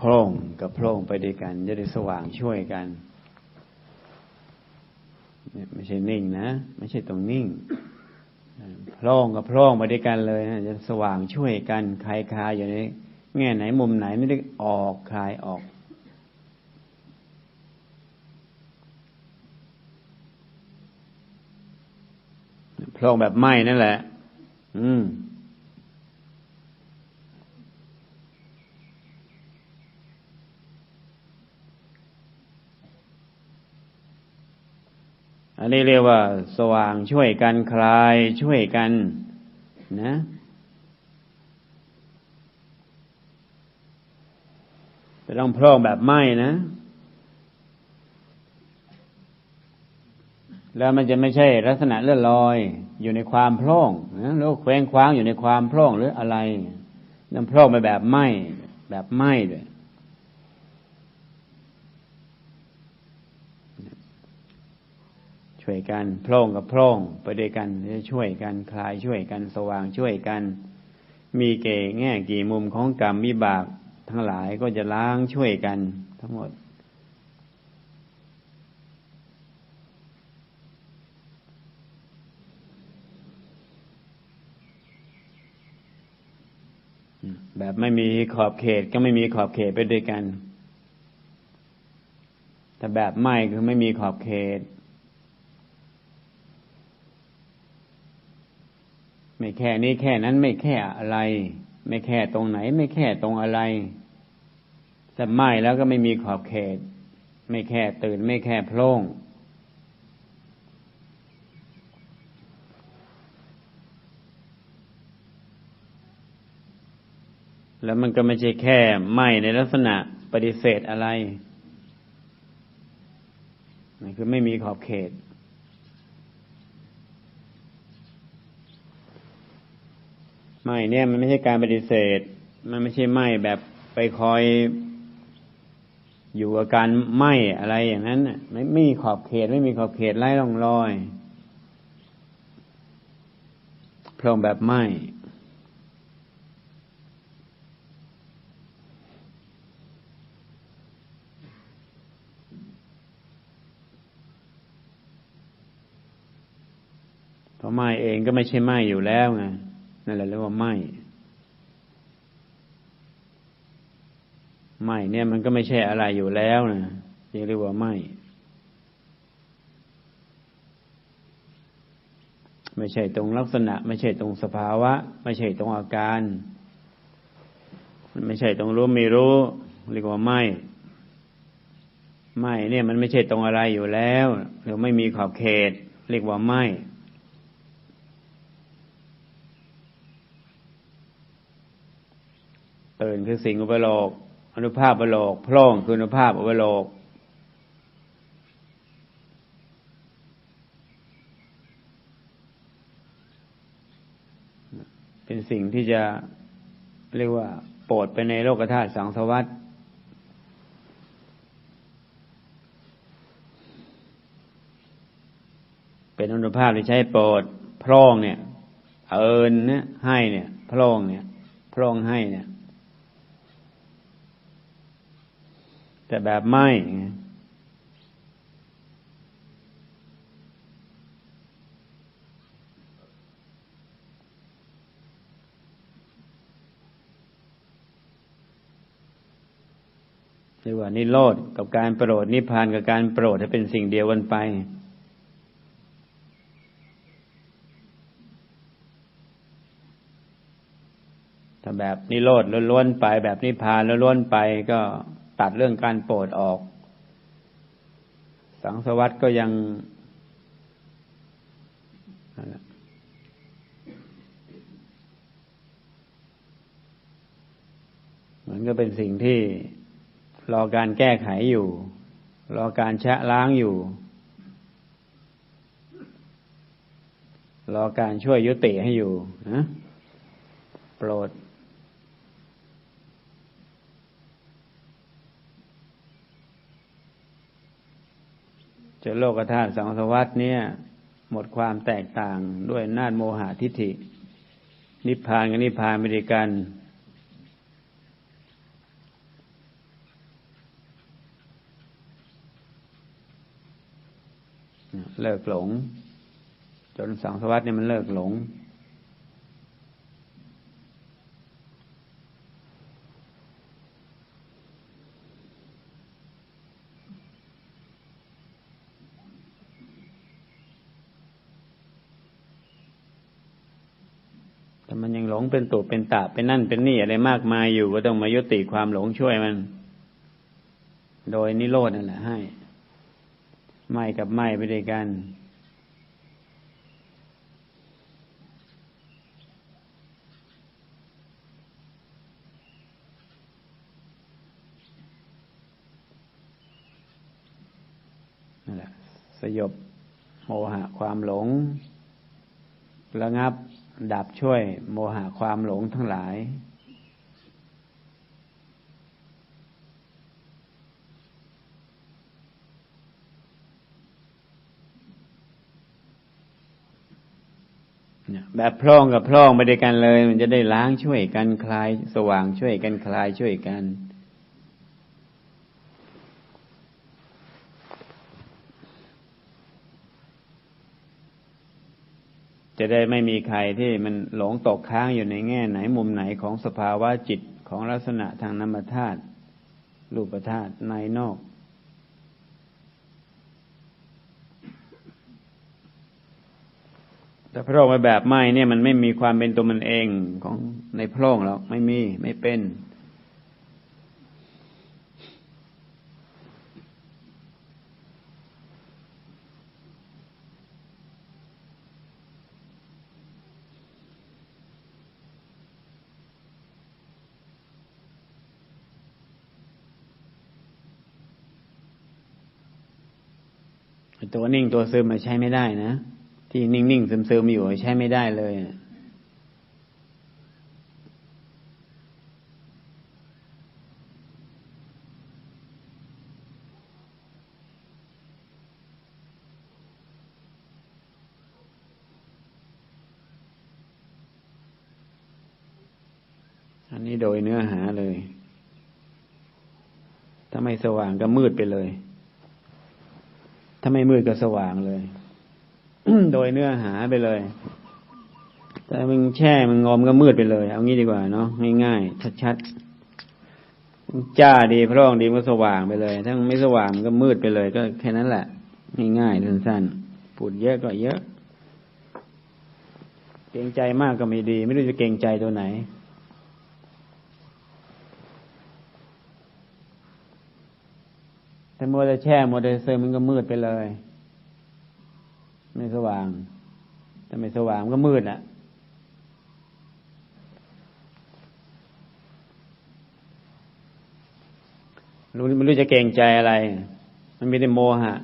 โพร่งกับโพร่งไปด้วยกัน จะได้สว่างช่วยกันไม่ใช่นิ่งนะ ไม่ใช่ตรงนิ่งโพร่งกับโพร่งไปด้วยกันเลยนะจะสว่างช่วยกันคลายคาอยู่ในแง่ไหนมุมไหนไม่ได้ออกคลายออกโพร่งแบบไหม้นั่นแหละ อืม อันนี้เรียกว่า สว่างช่วยกันคลายช่วยกันนะแต่ต้องพร่องแบบไหม้นะ แล้วมันจะไม่ใช่ลักษณะเลื่อนลอย อยู่ในความพร่องนะแล้วเคว้งคว้างอยู่ในความพร่องหรืออะไรน้ำพร่องไปแบบไหม้แบบไหม้ด้วย ช่วยกันโพร่งกับโพร่งไปด้วยกันจะช่วยกันคลายช่วยกันสว่างช่วยกัน มีเก่แง่กี่มุมของกรรมวิบากทั้งหลายก็จะล้างช่วยกันทั้งหมด แบบไม่มีขอบเขตก็ไม่มีขอบเขตไปด้วยกัน แต่แบบไม่คือไม่มีขอบเขต ไม่แค่นี้แค่นั้นไม่แค่อะไร ไม่แค่ตรงไหน ไม่แค่ตรงอะไรแต่ไม่แล้วก็ไม่มีขอบเขต ไม่แค่ตื่นไม่แค่โพล่งแล้วมันก็ไม่ใช่แค่ไม่ในลักษณะปฏิเสธอะไร คือไม่มีขอบเขต ไม่เนี่ยมันไม่ใช่การปฏิเสธ มันไม่ใช่ไม่แบบไปคอยอยู่กับการไม่อะไรอย่างนั้นไม่ไม่มีขอบเขตไม่มีขอบเขตไล่ล่องลอยพรองแบบไม่เพราะไม่เองก็ไม่ใช่ไม่อยู่แล้วไง นั่นแหละเรียกว่าไหมไหมเนี่ยมันก็ไม่ใช่อะไรอยู่แล้วนะยังเรียกว่าไหมไม่ใช่ตรงลักษณะ ไม่ใช่ตรงสภาวะ ไม่ใช่ตรงอาการ มันไม่ใช่ตรงรู้ไม่รู้ เรียกว่าไม่ไม่เนี่ยมันไม่ใช่ตรงอะไรอยู่แล้วหรือไม่มีขอบเขต เรียกว่าไม่ ตื่นคือสิ่งอุปโลกอนุภาพอุปโลกพร่องคืออนุภาพอุปโลกเป็นสิ่งที่จะเรียกว่าโปรดไปในโลกธาตุสังสวัสดเป็นอนุภาพที่ใช้โปรดพร่องเนี่ย เอิญเนี่ยให้เนี่ย พร่องเนี่ย พร่องให้เนี่ย แต่แบบไม่เรียกว่านิโรธกับการโปรดนิพพานกับการโปรดให้เป็นสิ่งเดียวกันไปถ้าแบบนิโรธล้วนๆไป แบบนิพพานล้วนๆไปก็ ตัดเรื่องการโปรดออก สังสวัตก็ยังมันก็เป็นสิ่งที่รอการแก้ไขอยู่ รอการชะล้างอยู่ รอการช่วยยุติให้อยู่นะโปรด จนโลกธาตุสังสวัตเนี่ย หมดความแตกต่างด้วยนาฏโมหะทิฏฐิ นิพพานกับนิพพานไม่ได้กัน เลิกหลง จนสังสวัตเนี่ยมันเลิกหลง มันยังหลงเป็นตุเป็นตาเป็นนั่นเป็นนี่อะไรมากมายอยู่ก็ต้องมายุติความหลงช่วยมัน โดยนิโรธนั่นแหละให้ ไม่กับไม่ไปด้วยกันนั่นแหละสยบโมหะความหลงระงับ ดับช่วยโมหะความหลงทั้งหลาย แบบพร่องกับพร่องไปด้วยกันเลย มันจะได้ล้างช่วยกันคลาย สว่างช่วยกันคลายช่วยกัน จะได้ไม่มีใครที่มันหลงตกค้างอยู่ในแง่ไหนมุมไหนของสภาวะจิตของลักษณะทางนามธาตุรูปธาตุในนอก แต่พร่องไปแบบไม่เนี่ยมันไม่มีความเป็นตัวมันเองของในพร่องค์หรอกไม่มีไม่เป็น ตัวนิ่งตัวซึมมาใช้ไม่ได้นะที่นิ่งนิ่งซึมซึมอยู่ใช้ไม่ได้เลยอันนี้โดยเนื้อหาเลย ถ้าไม่สว่างก็มืดไปเลย ถ้าไม่มืดก็สว่างเลย โดยเนื้อหาไปเลยแต่มึงแช่มึงงอมก็มืดไปเลย เอางี้ดีกว่าเนาะง่ายๆชัดๆจ้าดีพร่องดีมันสว่างไปเลย ถ้ามันไม่สว่างมันก็มืดไปเลย ก็แค่นั้นแหละง่ายๆสั้นๆพูดเยอะก็เยอะ เกรงใจมากก็ไม่ดี ไม่รู้จะเกรงใจตัวไหน แต่มัวแต่แช่มัวแต่เซอร์มันก็มืดไปเลย ไม่สว่างถ้าไม่สว่างมันก็มืดอะรู้ไม่รู้จะเก่งใจอะไร มันมีแต่โมหะ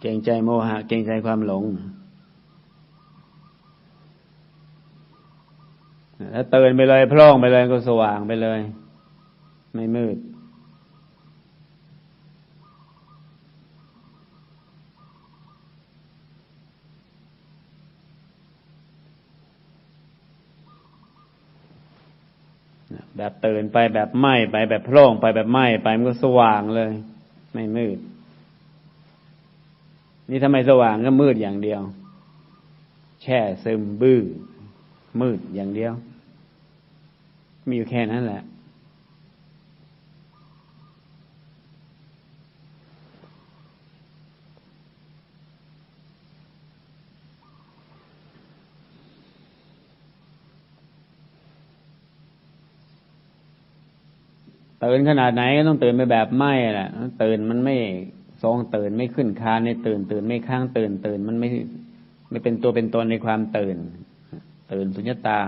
เก่งใจโมหะ เก่งใจความหลง แล้วตื่นไปเลยพร่องไปเลยก็สว่างไปเลย ไม่มืด แบบเตื่นไปแบบไหม้ไปแบบพร่องไปแบบไหม้ไปมันก็สว่างเลย ไม่มืด นี่ทำไมสว่างก็มืดอย่างเดียว แช่ซึมบื้อมืดอย่างเดียว มีอยู่แค่นั้นแหละ ตื่นขนาดไหนก็ต้องตื่นไปแบบไม่แหละตื่นมันไม่ทรงตื่นไม่ขึ้นคานในตื่น ตื่นไม่ข้างตื่น ตื่นมันไม่ไม่เป็นตัวเป็นตนในความตื่น ตื่นสุญญตา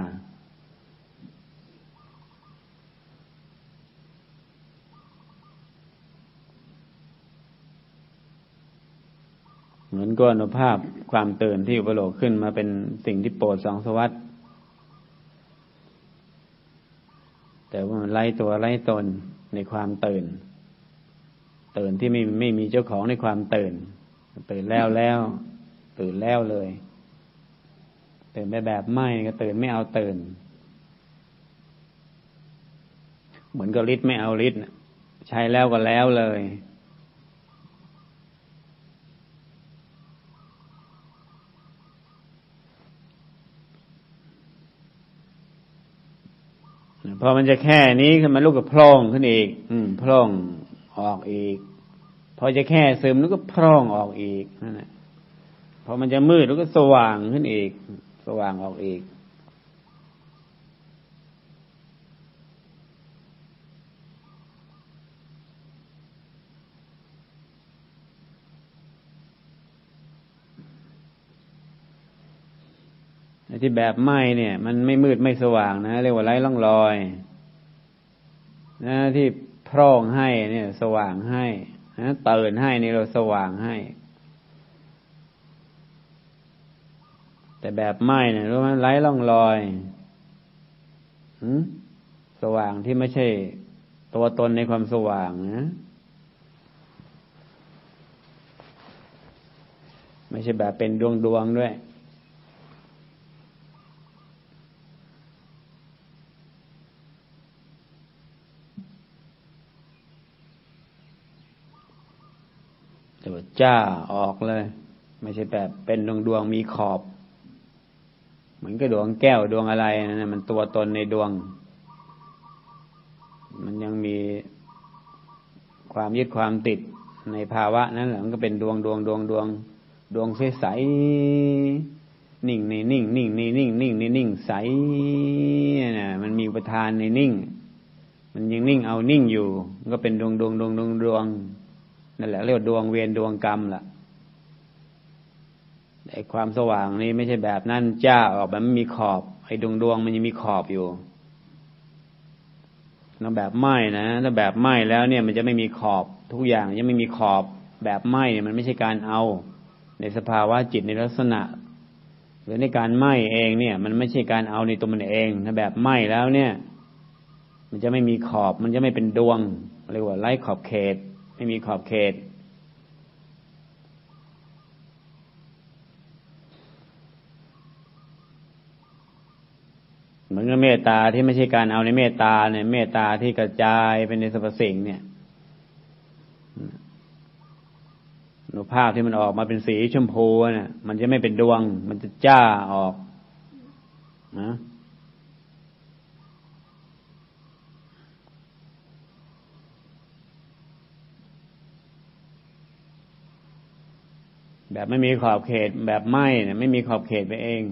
มือนก้อนุภาพความตื่นที่อุปโลกขึ้นมาเป็นสิ่งที่โปรดสองสวัสดแต่ว่ามันไล่ตัวไล่ตนในความตื่น ตื่นที่ไม่ไม่มีเจ้าของในความตื่น ตื่นแล้วแล้ว ตื่นแล้วเลย ตื่นไปแบบไม่ก็ตื่นไม่เอาตื่น เหมือนกับฤทธิ์ไม่เอาฤทธิ์ใช้แล้วก็แล้วเลย พอมันจะแค่นี้ขึ้นมาลูกก็พร่องขึ้นอีก อืมพร่องออกอีก พอจะแค่ซึมลูกก็พร่องออกอีกนั่นแหละพอมันจะมืดลูกก็สว่างขึ้นอีก สว่างออกอีก ที่แบบไหมเนี่ย มันไม่มืดไม่สว่างนะเรียกว่าไร้ร่องรอยนะที่พร่องให้เนี่ย สว่างให้นะเตือนให้นี่เราสว่างให้ แต่แบบไหมเนี่ยรู้ไหมไร้ร่องรอยสว่างที่ไม่ใช่ตัวตนในความสว่างนะไม่ใช่แบบเป็นดวงดวงด้วย จ้าออกเลย ไม่ใช่แบบเป็นดวงดวงมีขอบ เหมือนกับดวงแก้วดวงอะไรนะมันตัวตนในดวง มันยังมีความยึดความติดในภาวะนั้นแหละมันก็เป็นดวงดวงดวงดวง ดวงใสใสนิ่งในนิ่งนิ่งในนิ่งนิ่งในนิ่งใสนะมันมีประธานในนิ่ง มันยังนิ่งเอานิ่งอยู่ ก็เป็นดวงดวงดวงดวงดวง นั่นแหละเรียกว่าดวงเวียนดวงกรรมล่ะไอ้ความสว่างนี้ไม่ใช่แบบนั้นจ้าออกแบบไม่มีขอบไอ้ดวงดวงมันยังมีขอบอยู่ถ้าแบบไหม้นะถ้าแบบไหม้แล้วเนี่ย มันจะไม่มีขอบ ทุกอย่างยังไม่มีขอบแบบไหม้เนี่ยมันไม่ใช่การเอา ในสภาวะจิตในลักษณะ หรือในการไหม้เองเนี่ย มันไม่ใช่การเอาในตัวมันเองถ้าแบบไหม้แล้วเนี่ย มันจะไม่มีขอบ มันจะไม่เป็นดวงเรียกว่าไร้ขอบเขต ไม่มีขอบเขต เหมือนกับเมตตาที่ไม่ใช่การเอาในเมตตาเนี่ย เมตตาที่กระจายเป็นในสรรพสิ่งเนี่ยนุภาพที่มันออกมาเป็นสีชมพูเนี่ยมันจะไม่เป็นดวง มันจะจ้าออกนะ แบบไม่มีขอบเขตแบบไหมเนี่ยไม่มีขอบเขตไปเอง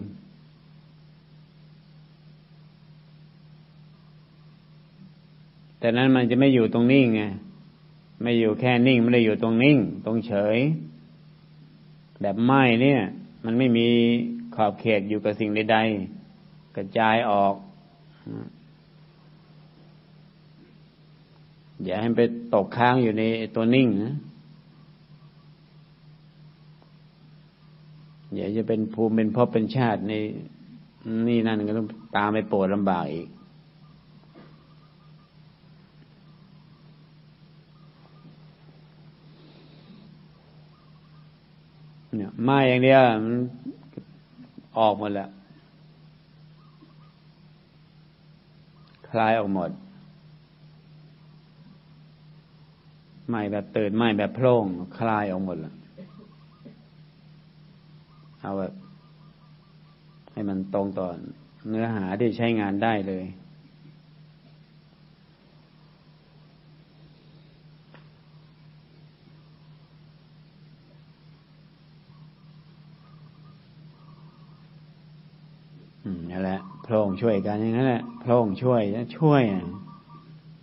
แต่นั้นมันจะไม่อยู่ตรงนิ่งไงไม่อยู่แค่นิ่งไม่ได้อยู่ตรงนิ่ง ตรงเฉย แบบไหมเนี่ย มันไม่มีขอบเขตอยู่กับสิ่งใดๆกระจายออกอย่าให้ไปตกค้างอยู่ในตัวนิ่งนะ อย่าจะเป็นภูมิเป็นพ่อเป็นชาติในนี่นั่นก็ต้องตามไปปวดลำบากอีก เนี่ยมาอย่างเดียวมันออกหมดแล้วคลายออกหมดไม่แบบตื่นไม่แบบโพร่งคลายออกหมดแล้ว เอาแบบ ให้มันตรงต่อเนื้อหาที่ใช้งานได้เลย อืมนั่นแหละพร่งช่วยกันอย่างนั้นแหละพร่งช่วยช่วย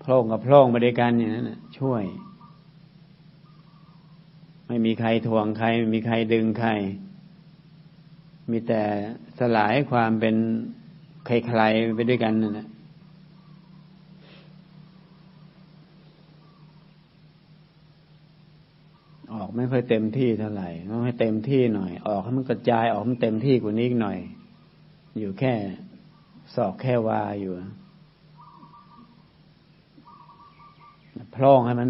พร่งกับพร่งมาด้วยกันอย่างนั้นช่วย ไม่มีใครทวงใคร ไม่มีใครดึงใคร มีแต่สลายความเป็นใครๆไปด้วยกันนั่นแหละออกไม่ค่อยเต็มที่เท่าไหร่ต้องให้เต็มที่หน่อย ออกให้มันกระจายออกมันเต็มที่กว่านี้หน่อย อยู่แค่สอกแค่วาอยู่พร่องให้มัน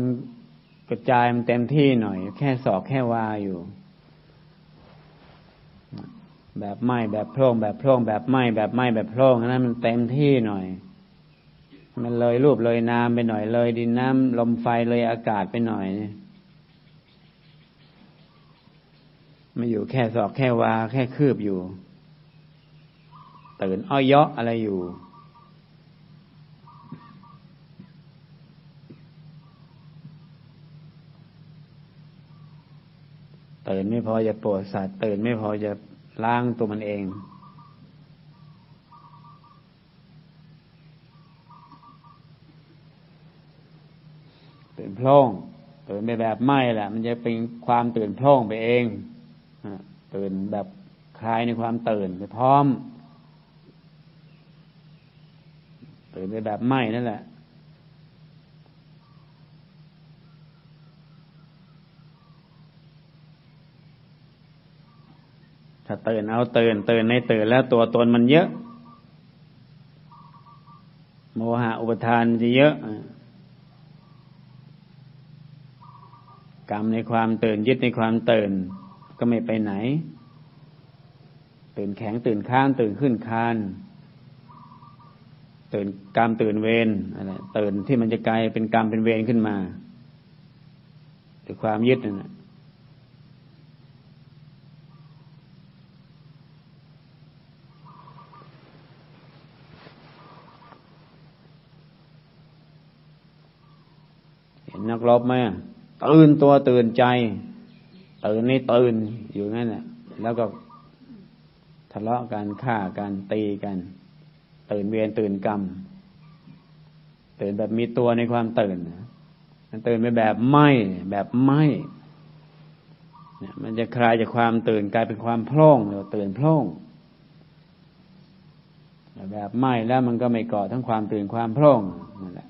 กระจายมันเต็มที่หน่อย แค่สอกแค่วาอยู่ แบบไหม้แบบโพร่งแบบโพร่งแบบไหม้แบบไหม้แบบโพร่งนั้นมันเต็มที่หน่อย มันเลยรูปเลยนามไปหน่อยเลย ดินน้ำลมไฟเลยอากาศไปหน่อยเนี่ยมาอยู่แค่ศอกแค่วา แค่คืบอยู่ ตื่นอ้อยเยาะอะไรอยู่ ตื่นไม่พอจะปวดสัตว์ตื่นไม่พอจะ ล้างตัวมันเอง ตื่นพล่องตื่นไปแบบไม่แหละ มันจะเป็นความตื่นพล่องไปเองตื่นแบบคลายในความตื่นไปพร้อมตื่นไปแบบไม่นั่นแหละ ถ้าตื่นเอาตื่นตื่นในตื่นแล้วตัวตนมันเยอะ โมหะอุปทานจะเยอะ กรรมในความตื่นยึดในความตื่น ก็ไม่ไปไหน ตื่นแข็งตื่นข้างตื่นขึ้นคาน ตื่นกรรมตื่นเวรอะไรตื่นที่มันจะกลายเป็นกรรมเป็นเวรขึ้นมาหรือความยึดนั่นแหละ นนักรบไหมตื่นตัวตื่นใจ ตื่นนี่ตื่นอยู่นั่นแหละแล้วก็ทะเลาะกันฆ่ากันตีกัน ตื่นเวียนตื่นกรรม ตื่นแบบมีตัวในความตื่นมันตื่นไปแบบไม่แบบไม่เนี่ยมันจะคลายจากความตื่นกลายเป็นความพล่องเราตื่นพล่องแบบไม่แล้วมันก็ไม่ก่อทั้งความตื่นความพล่องนั่นแหละ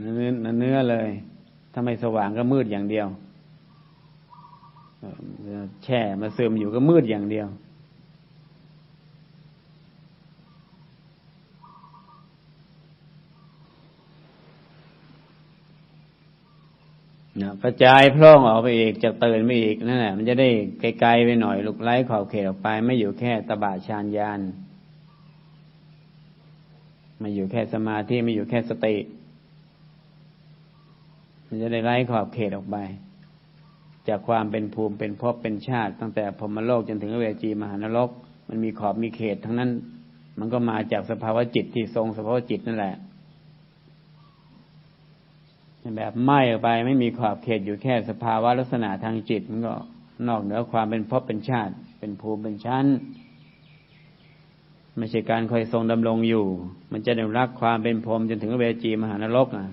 เนื้อเนื้อเลยถ้าไม่สว่างก็มืดอย่างเดียวแช่มาซึมอยู่ก็มืดอย่างเดียวนะกระจายพร่องออกไปอีกจะตื่นไปอีกนั่นแหละมันจะได้ไกลๆไปหน่อยลุกไล่ขอบเขตออกไปไม่อยู่แค่ตบะชานยานไม่อยู่แค่สมาธิไม่อยู่แค่สติ มันจะได้ไล่ขอบเขตออกไป จากความเป็นภูมิเป็นภพเป็นชาติ ตั้งแต่พมโลกจนถึงเวจีมหานรก มันมีขอบมีเขต ทั้งนั้น มันก็มาจากสภาวะจิตที่ทรงสภาวะจิตนั่นแหละแบบไหม้ออกไปไม่มีขอบเขตอยู่แค่สภาวะลักษณะทางจิต มันก็นอกเหนือความเป็นภพเป็นชาติ เป็นภูมิเป็นชั้นไม่ใช่การคอยทรงดำรงอยู่ มันจะได้รักความเป็นพรมจนถึงเวจีมหานรกอะ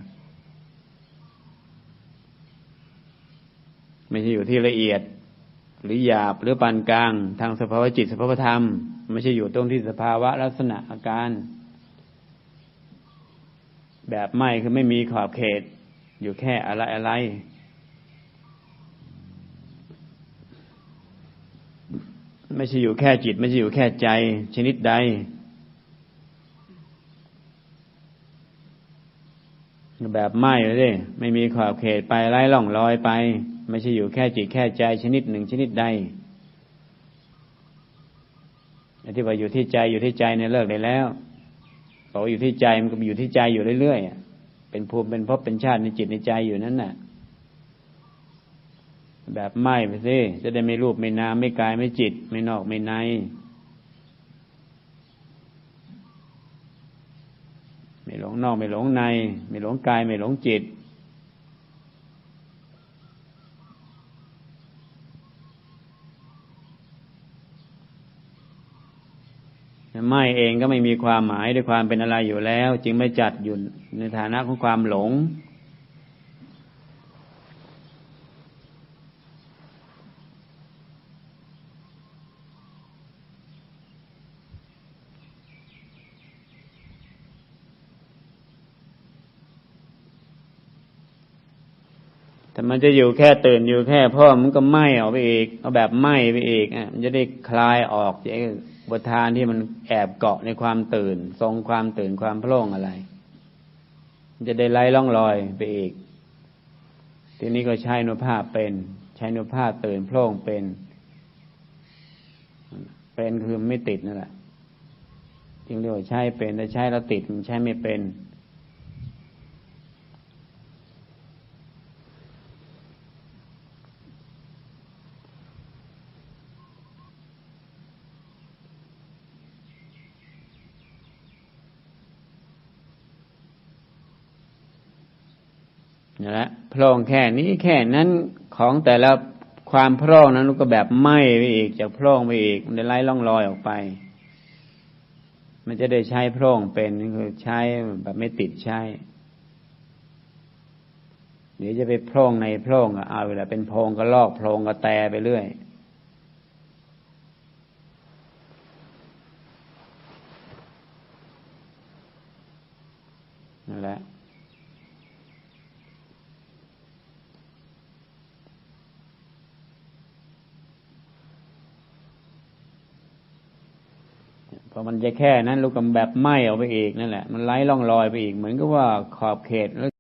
ไม่ใช่อยู่ที่ละเอียด หรือหยาบหรือปานกลาง ทางสภาวะจิตสภาวะธรรม ไม่ใช่อยู่ตรงที่สภาวะลักษณะอาการ แบบไม่คือไม่มีขอบเขต อยู่แค่อะไรอะไรไม่ใช่อยู่แค่จิต ไม่ใช่อยู่แค่ใจ ชนิดใด แบบไม่เลยไม่มีขอบเขตไปไล่ล่องลอยไป ไม่ใช่อยู่แค่จิตแค่ใจชนิดหนึ่งชนิดใดที่ว่าอยู่ที่ใจอยู่ที่ใจเนี่ยเลิกได้แล้วบอกว่าอยู่ที่ใจมันก็อยู่ที่ใจอยู่เรื่อยๆเป็นภูมิเป็นภพเป็นชาติในจิตในใจอยู่นั่นน่ะ แบบไม่ไปสิจะได้ไม่รูปไม่นามไม่กายไม่จิต ไม่นอกไม่ในไม่หลงนอกไม่หลงใน ไม่หลงกายไม่หลงจิต ไม่เองก็ไม่มีความหมายด้วยความเป็นอะไรอยู่แล้ว จึงไม่จัดอยู่ในฐานะของความหลง แต่มันจะอยู่แค่ตื่นอยู่แค่พ่อมันก็ไหมออกไปอีก เอาแบบไหมไปอีกอะมันจะได้คลายออกจะ บทานที่มันแอบเกาะในความตื่น ทรงความตื่นความโพล่งอะไร จะได้ไล่ล่องลอยไปอีก ทีนี้ก็ใช้นุภาพเป็น ใช้นุภาพตื่นโพล่งเป็น เป็นคือไม่ติดนั่นแหละจึงเรียกว่าใช้เป็นแต่ใช้แล้วติดมันใช้ไม่เป็น แหละโพร่งแค่นี้แค่นั้นของแต่ละความโพร่งนั้นก็แบบไหม้ไปอีกจากโพร่งไปอีกมันได้ไล่ล่องลอยออกไป มันจะได้ใช้โพร่งเป็นนี่คือใช้แบบไม่ติดใช้เดี๋ยวจะไปโพร่งในโพร่งอะเอาเวลาเป็นโพรงก็ลอกโพรงก็แตไปเรื่อยนั่นแหละ พอมันจะแค่นั้นลูกกำแบบไหม้ออกไปอีกนั่นแหละ มันไล่ล่องลอยไปอีก เหมือนกับว่าขอบเขตแล้ว